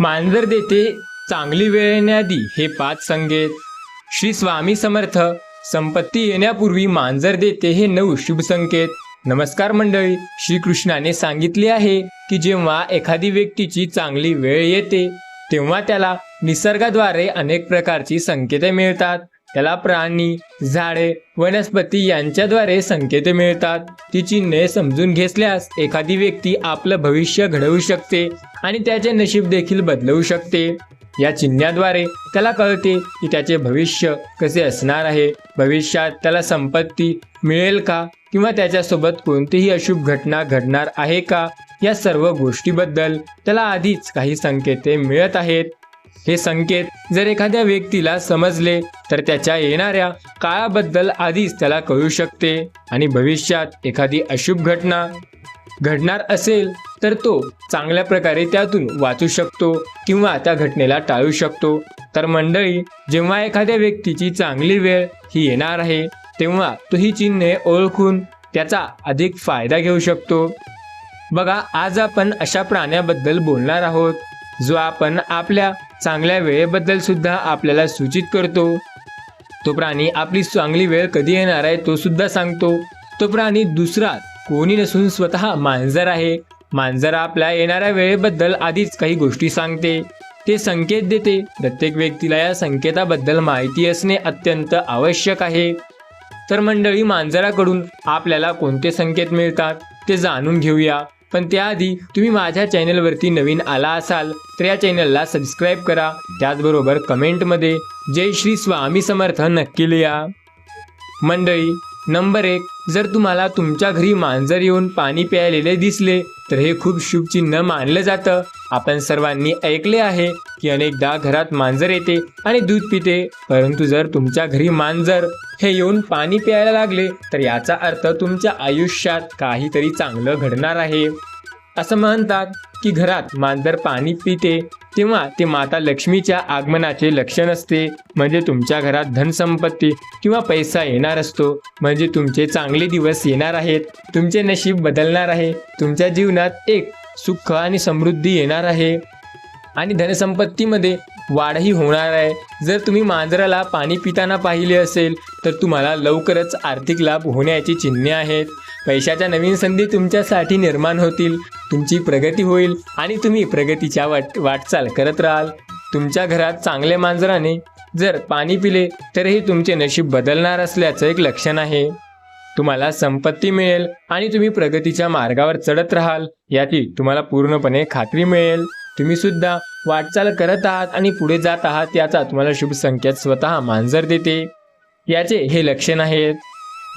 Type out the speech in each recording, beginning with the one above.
मांजर देते चांगली वेळ येण्याआधी हे पाच संकेत श्री स्वामी समर्थ संपत्ती येण्यापूर्वी मांजर देते हे नऊ शुभ संकेत. नमस्कार मंडळी श्रीकृष्णाने सांगितले आहे की जेव्हा एखादी व्यक्तीची चांगली वेळ येते तेव्हा त्याला निसर्गाद्वारे अनेक प्रकारची संकेते मिळतात. त्याला प्राणी झाडे वनस्पती यांच्याद्वारे संकेते मिळतात. ती चिन्हे समजून घेतल्यास एखादी व्यक्ती आपलं भविष्य घडवू शकते आणि त्याचे नशीब देखील बदलवू शकते. या चिन्हाद्वारे त्याला कळते की त्याचे भविष्य कसे असणार आहे. भविष्यात त्याला संपत्ती मिळेल का? किंवा त्याच्यासोबत कोणतीही अशुभ घटना घडणार आहे का? या सर्व गोष्टीबद्दल त्याला आधीच काही संकेते मिळत आहेत. हे संकेत जर एखाद्या व्यक्तीला समजले तर त्याच्या येणाऱ्या काळाबद्दल आधीच त्याला कळू शकते. आणि भविष्यात एखादी अशुभ घटना घडणार असेल तर तो चांगल्या प्रकारे त्यातून वाचू शकतो किंवा त्या घटनेला टाळू शकतो. तर मंडळी जेव्हा एखाद्या व्यक्तीची चांगली वेळ ही येणार आहे तेव्हा तो ही चिन्हे ओळखून त्याचा अधिक फायदा घेऊ शकतो. बघा आज आपण अशा प्राण्याबद्दल बोलणार आहोत जो आपण आपल्या चांगल्या वेळेबद्दल सुद्धा आपल्याला सूचित करतो. तो प्राणी आपली चांगली वेळ कधी येणार आहे तो सुद्धा सांगतो. तो प्राणी दुसरा कोणी नसून स्वतः मांजर आहे. मांजर आपल्या येणाऱ्या वेळेबद्दल आधीच काही गोष्टी सांगते. ते संकेत देते. प्रत्येक व्यक्तीला या संकेताबद्दल माहिती असणे अत्यंत आवश्यक आहे. तर मंडळी मांजराकडून आपल्याला कोणते संकेत मिळतात ते जाणून घेऊया. पण त्याआधी तुम्ही माझ्या चॅनलवरती नवीन आला असाल तर या चॅनलला सबस्क्राईब करा. त्याचबरोबर कमेंटमध्ये जय श्री स्वामी समर्थ नक्की लिहा. मंडळी नंबर एक जर तुम्हाला तुमच्या घरी मांजर येऊन पाणी प्यायलेले दिसले तर हे खूप शुभ चिन्ह मानलं जातं. आपण सर्वांनी ऐकले आहे की अनेकदा घरात मांजर येते आणि दूध पिते परंतु जर तुमच्या घरी मांजर हे येऊन पाणी प्यायला लागले तर याचा अर्थ तुमच्या आयुष्यात काहीतरी चांगलं घडणार आहे. असं म्हणतात की घरात मांजर पाणी पिते तेव्हा ते माता लक्ष्मीच्या आगमनाचे लक्षण असते. म्हणजे तुमच्या घरात धनसंपत्ती किंवा पैसा येणार असतो. म्हणजे तुमचे चांगले दिवस येणार आहेत. तुमचे नशीब बदलणार आहे. तुमच्या जीवनात एक सुख आणि समृद्धी येणार आहे. आणि धनसंपत्तीमध्ये वाढही होणार आहे. जर तुम्ही मांजराला पाणी पिताना पाहिले असेल तर तुम्हाला लवकरच आर्थिक लाभ होण्याची चिन्हे आहेत. पैशाच्या नवीन संधी तुमच्यासाठी निर्माण होतील. तुमची प्रगती होईल आणि तुम्ही प्रगतीच्या वाट वाटचाल करत राहाल. तुमच्या घरात चांगल्या मांजराने जर पाणी पिले तरही तुमचे नशीब बदलणार असल्याचं एक लक्षण आहे. तुम्हाला संपत्ती मिळेल आणि तुम्ही प्रगतीच्या मार्गावर चढत राहाल. याची तुम्हाला पूर्णपणे खात्री मिळेल. तुम्ही सुद्धा वाटचाल करत आहात आणि पुढे जात आहात याचा तुम्हाला शुभ संख्यात स्वतः मांजर देते. याचे हे लक्षण आहेत.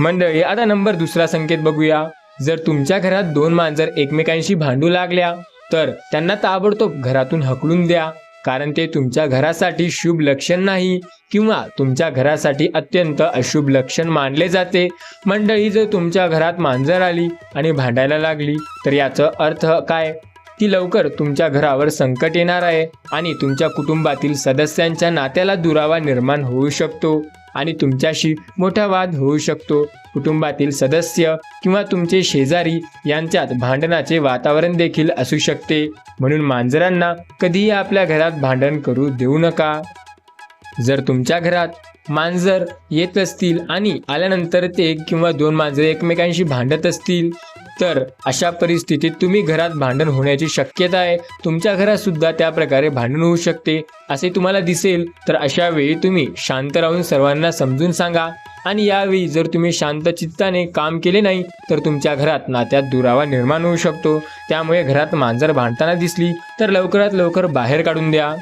मंडळी आता नंबर दुसरा संकेत बघूया. जर तुमच्या घरात दोन मांजर एकमेकांशी भांडू लागल्या तर त्यांना ताबडतोब घरातून हकलून द्या. कारण ते तुमच्या घरासाठी शुभ लक्षण नाही किंवा तुमच्या घरासाठी अत्यंत अशुभ लक्षण मानले जाते. मंडळी जर तुमच्या घरात मांजर आली आणि भांडायला लागली तर याचा अर्थ काय? ती लवकर तुमच्या घरावर संकट येणार आहे आणि तुमच्या कुटुंबातील सदस्यांच्या नात्याला दुरावा निर्माण होऊ शकतो. आणि तुमच्याशी मोठा वाद होऊ शकतो. कुटुंबातील सदस्य किंवा तुमचे शेजारी यांच्यात भांडणाचे वातावरण देखील असू शकते. म्हणून मांजरांना कधीही आपल्या घरात भांडण करू देऊ नका. जर तुमच्या घरात मांजर येत असतील आणि आल्यानंतर ते एक किंवा दोन मांजरे एकमेकांशी भांडत असतील तर अशा परिस्थितीत तुम्ही घरात भांडण होण्याची शक्यता आहे. तुमच्या घरात सुद्धा त्या प्रकारे भांडण होऊ शकते. असे तुम्हाला दिसेल तर अशा वेळी तुम्ही शांत राहून सर्वांना समजून सांगा. आणि यावेळी जर तुम्ही शांत चित्ताने काम केले नाही तर तुमच्या घरात नात्यात दुरावा निर्माण होऊ शकतो. त्यामुळे घरात मांजर भांडताना दिसली तर लवकरात लवकर बाहेर काढून द्या.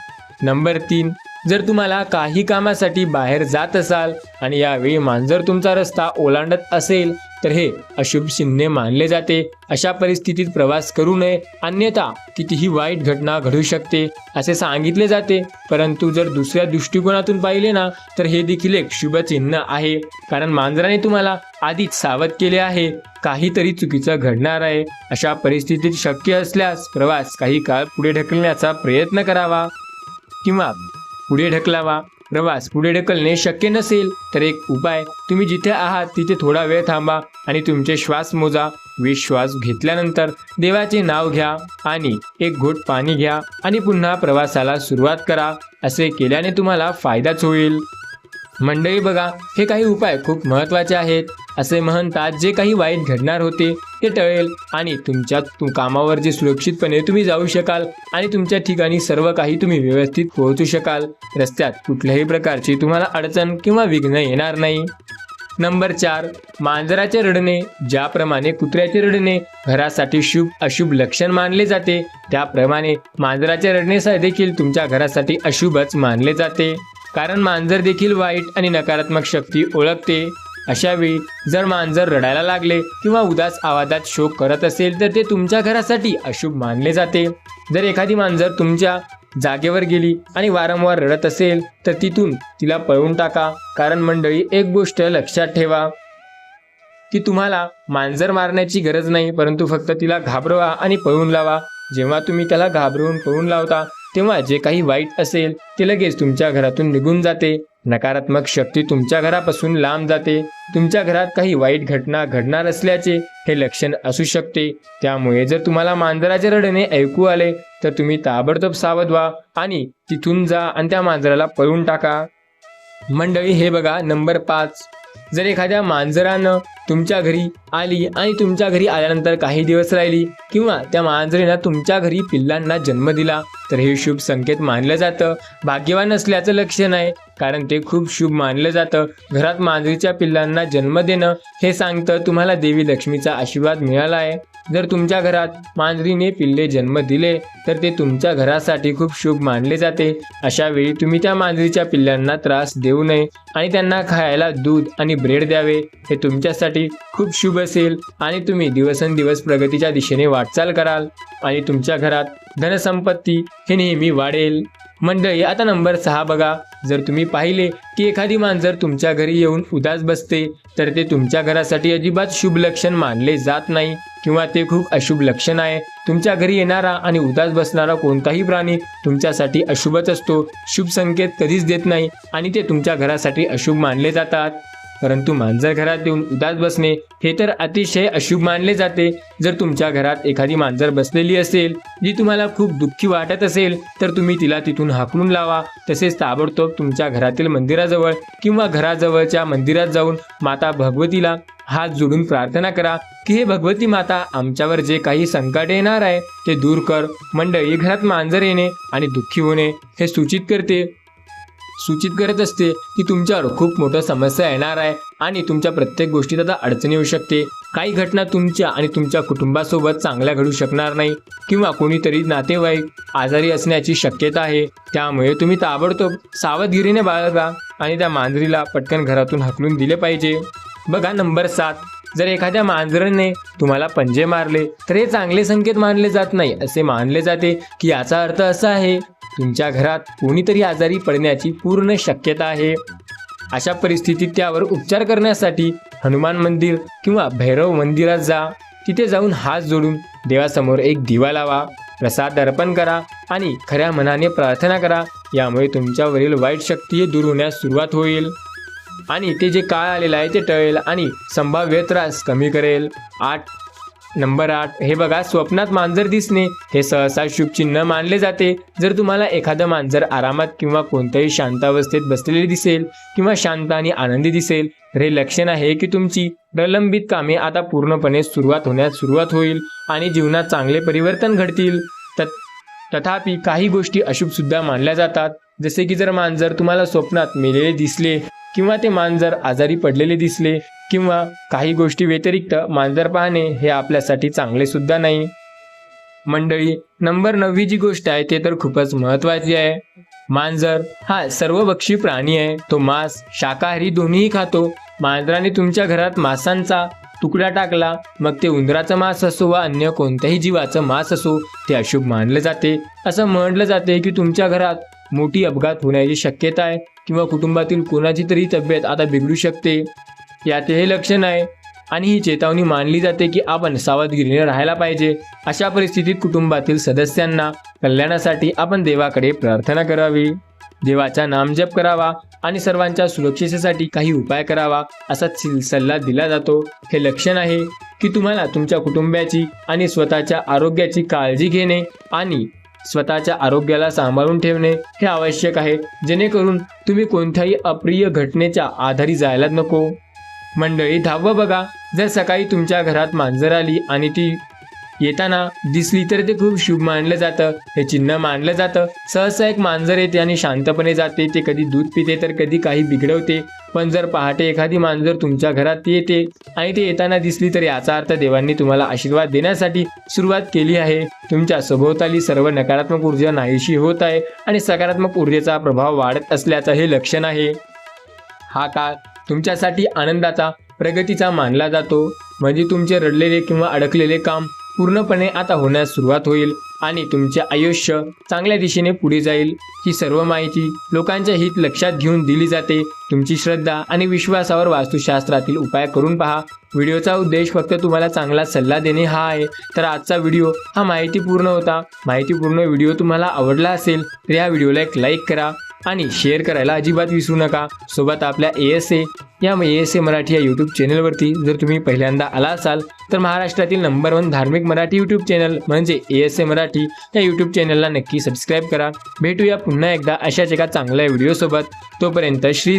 नंबर तीन. जर तुम्हाला काही कामासाठी बाहेर जात असाल आणि यावेळी मांजर तुमचा रस्ता ओलांडत असेल तर हे अशुभ चिन्हे मानले जाते. अशा परिस्थितीत प्रवास करू नये. अन्यथा कितीही वाईट घटना घडू शकते असे सांगितले जाते. परंतु जर दुसऱ्या दृष्टिकोनातून पाहिले ना तर हे देखील एक शुभ चिन्ह आहे. कारण मांजराने तुम्हाला आधीच सावध केले आहे. काहीतरी चुकीचं घडणार आहे. अशा परिस्थितीत शक्य असल्यास प्रवास काही काळ पुढे ढकलण्याचा प्रयत्न करावा किंवा पुढे ढकलावा. प्रवास पुढे ढकलणे शक्य नसेल तर एक उपाय तुम्ही जिथे आहात तिथे थोडा वेळ थांबा आणि तुमचे श्वास मोजा. वीस श्वास घेतल्यानंतर देवाचे नाव घ्या आणि एक घोट पाणी घ्या आणि पुन्हा प्रवासाला सुरुवात करा. असे केल्याने तुम्हाला फायदाच होईल. मंडळी बघा हे काही उपाय खूप महत्त्वाचे आहेत. असे म्हणतात जे काही वाईट घडणार होते ते टळेल आणि तुमच्या तुम कामावर जे सुरक्षितपणे तुम्ही जाऊ शकाल आणि तुमच्या ठिकाणी सर्व काही तुम्ही व्यवस्थित पोहोचू शकाल. रस्त्यात कुठल्याही प्रकारची तुम्हाला अडचण किंवा विघ्न येणार नाही. नंबर चार मांजराचे रडणे. ज्याप्रमाणे कुत्र्याचे रडणे घरासाठी शुभ अशुभ लक्षण मानले जाते त्याप्रमाणे मांजराचे रडणे देखील तुमच्या घरासाठी अशुभच मानले जाते. कारण मांजर देखील वाईट आणि नकारात्मक शक्ती ओळखते. अशावेळी जर मांजर रडायला लागले किंवा उदास आवाजात शोक करत असेल तर ते तुमच्या घरासाठी अशुभ मानले जाते. जर एखादी मांजर तुमच्या जागेवर गेली आणि वारंवार रडत असेल तर तिथून तिला पळवून टाका. कारण मंडळी एक गोष्ट लक्षात ठेवा. की तुम्हाला मांजर मारण्याची गरज नाही परंतु फक्त तिला घाबरवा आणि पळवून लावा. जेव्हा तुम्ही त्याला घाबरवून पळवून लावता तेव्हा जे काही वाईट असेल ते लगेच तुमच्या घरातून निघून जाते. नकारात्मक शक्ती तुमच्या घरापासून लांब जाते. तुमच्या घरात काही वाईट घटना घडणार असल्याचे हे लक्षण असू शकते. त्यामुळे जर तुम्हाला मांजराचे रडणे ऐकू आले तर तुम्ही ताबडतोब सावध व्हा आणि तिथून जा आणि त्या मांजराला पळून टाका. मंडळी हे बघा नंबर पाच. जर एखाद्या मांजरानं तुमच्या घरी आली आणि तुमच्या घरी आल्यानंतर काही दिवस राहिली किंवा त्या मांजरीनं तुमच्या घरी पिल्लांना जन्म दिला तर हे शुभ संकेत मानलं जातं. भाग्यवान असल्याचं लक्षण आहे कारण ते खूप शुभ मानलं जातं. घरात मांजरीच्या पिल्लांना जन्म देणं हे सांगतं तुम्हाला देवी लक्ष्मीचा आशीर्वाद मिळाला आहे. जर तुमच्या घरात मांजरीने पिल्ले जन्म दिले तर ते तुमच्या घरासाठी खूप शुभ मानले जाते. अशा वेळी तुम्ही त्या मांजरीच्या पिल्लांना त्रास देऊ नये आणि त्यांना खायला दूध आणि ब्रेड द्यावे. हे तुमच्यासाठी खूप शुभ असेल आणि तुम्ही दिवसेंदिवस प्रगतीच्या दिशेने वाटचाल कराल आणि तुमच्या घरात धनसंपत्ती हे नेहमी वाढेल. मंडळी आता नंबर सहा बघा. जर तुम्ही पाहिले की एखादी मांजर तुमच्या घरी येऊन उदास बसते तर ते तुमच्या घरासाठी अजिबात शुभ लक्षण मानले जात नाही किंवा ते खूप अशुभ लक्षण आहे. तुमच्या घरी येणारा आणि उदास बसणारा कोणताही प्राणी तुमच्यासाठी अशुभच असतो. शुभ संकेत कधीच देत नाही आणि ते तुमच्या घरासाठी अशुभ मानले जातात. परंतु मांजर घरात येऊन उदास बसणे हे तर अतिशय अशुभ मानले जाते. जर तुमच्या घरात एखादी मांजर बसलेली असेल जी तुम्हाला खूप दुःखी वाटत असेल तर तुम्ही तिला तिथून हाकलून लावा. तसेच ताबडतोब तुमच्या घरातील मंदिराजवळ किंवा घराजवळच्या मंदिरात जाऊन माता भगवतीला हात जोडून प्रार्थना करा की हे भगवती माता आमच्यावर जे काही संकट येणार आहे ते दूर कर. मंडळी घरात मांजर येणे आणि दुःखी होणे हे सूचित करते. सूचित करत असते की तुमच्यावर खूप मोठ्या समस्या येणार आहे आणि तुमच्या प्रत्येक गोष्टीत आता अडचणी येऊ शकते. काही घटना तुमच्या आणि तुमच्या कुटुंबासोबत चांगल्या घडू शकणार नाही किंवा कोणीतरी नातेवाईक आजारी असण्याची शक्यता आहे. त्यामुळे तुम्ही ताबडतोब सावधगिरीने बाळगा आणि त्या मांजरीला पटकन घरातून हकलून दिले पाहिजे. बघा नंबर सात. जर एखाद्या मांजराने तुम्हाला पंजे मारले तर हे चांगले संकेत मानले जात नाही असे मानले जाते की याचा अर्थ असा आहे तुमच्या घरात कोणीतरी आजारी पडण्याची पूर्ण शक्यता आहे. अशा परिस्थितीत त्यावर उपचार करण्यासाठी हनुमान मंदिर किंवा भैरव मंदिरात जा. तिथे जाऊन हात जोडून देवासमोर एक दिवा लावा. प्रसाद अर्पण करा आणि खऱ्या मनाने प्रार्थना करा. यामुळे तुमच्यावरील वाईट शक्ती दूर होण्यास सुरुवात होईल. आणि ते जे काळ आलेलं आहे ते टळेल आणि संभाव्य त्रास कमी करेल. आठ नंबर आठ हे बघा स्वप्नात मांजर दिसणे हे सहसा शुभचिन्ह मानले जाते. जर तुम्हाला एखादं मांजर आरामात किंवा कोणत्याही शांतावस्थेत बसलेले दिसेल किंवा शांत आणि आनंदी दिसेल तर हे लक्षण आहे की तुमची प्रलंबित कामे आता पूर्णपणे सुरुवात होण्यास सुरुवात होईल आणि जीवनात चांगले परिवर्तन घडतील. तत् तथापि काही गोष्टी अशुभ सुद्धा मानल्या जातात. जसे की जर मांजर तुम्हाला स्वप्नात मेलेले दिसले किंवा ते मांजर आजारी पडलेले दिसले किंवा काही गोष्टी व्यतिरिक्त मांजर पाहणे हे आपल्यासाठी चांगले सुद्धा नाही. मंडळी नंबर नववी जी गोष्ट आहे ते तर खूपच महत्वाची आहे. मांजर हा सर्वभक्षी प्राणी आहे. तो मांस शाकाहारी दोन्हीही खातो. मांजराने तुमच्या घरात मांसांचा तुकडा टाकला मग ते उंदराचं मांस असो वा अन्य कोणत्याही जीवाचं मांस असो ते अशुभ मानले जाते. असं म्हटलं जाते की तुमच्या घरात मोठी अपघात होण्याची शक्यता आहे. किंवा कुटुंबातील कोणाची तरी तब्येत आता बिघडू शकते. यात हे लक्षण आहे. आणि ही चेतावणी मानली जाते की आपण सावधगिरीने राहायला पाहिजे. अशा परिस्थितीत कुटुंबातील सदस्यांना कल्याणासाठी आपण देवाकडे प्रार्थना करावी. देवाचा नामजप करावा आणि सर्वांच्या सुरक्षेसाठी काही उपाय करावा असा सल्ला दिला जातो. हे लक्षण आहे की तुम्हाला तुमच्या कुटुंबाची आणि स्वतःच्या आरोग्याची काळजी घेणे आणि स्वतःच्या आरोग्याला सांभाळून ठेवणे हे आवश्यक आहे. जेणेकरून तुम्ही कोणत्याही अप्रिय घटनेच्या आधारी जायला नको. मंडळी दहावं बघा. जर सकाळी तुमच्या घरात मांजर आली आणि ती येताना दिसली तर ते खूप शुभ मानलं जातं हे चिन्ह मानलं जातं. सहसा एक मांजर येते आणि शांतपणे जाते ते कधी दूध पिते तर कधी काही बिघडवते. पण जर पहाटे एखादी मांजर तुमच्या घरात येते आणि ते येताना दिसली तर याचा अर्थ देवांनी तुम्हाला आशीर्वाद देण्यासाठी सुरुवात केली आहे. तुमच्या सभोवताली सर्व नकारात्मक ऊर्जा नाहीशी होत आहे आणि सकारात्मक ऊर्जेचा प्रभाव वाढत असल्याचं हे लक्षण आहे. हा काळ तुमच्यासाठी आनंदाचा प्रगतीचा मानला जातो. म्हणजे तुमचे रडलेले किंवा अडकलेले काम पूर्णपणे आता होण्यास सुरुवात होईल आणि तुमचे आयुष्य चांगल्या दिशेने पुढे जाईल. ही सर्व माहिती लोकांच्या हित लक्षात घेऊन दिली जाते. तुमची श्रद्धा आणि विश्वासावर वास्तुशास्त्रातील उपाय करून पहा. व्हिडिओचा उद्देश फक्त तुम्हाला चांगला सल्ला देणे हा आहे. तर आजचा व्हिडिओ हा माहितीपूर्ण होता. माहितीपूर्ण व्हिडिओ तुम्हाला आवडला असेल तर या व्हिडिओला एक लाईक करा. आणि शेअर करायला अजिबात विसरू नका. सोबत आपल्या ए एस ए या ए एस ए मराठी या यूट्यूब चॅनलवरती जर तुम्ही पहिल्यांदा आला असाल तर महाराष्ट्रातील नंबर वन धार्मिक मराठी यूट्यूब चॅनल म्हणजे ए एस ए मराठी या यूट्यूब चॅनलला नक्की सबस्क्राईब करा. भेटूया पुन्हा एकदा अशाच एका चांगल्या व्हिडिओसोबत तोपर्यंत श्री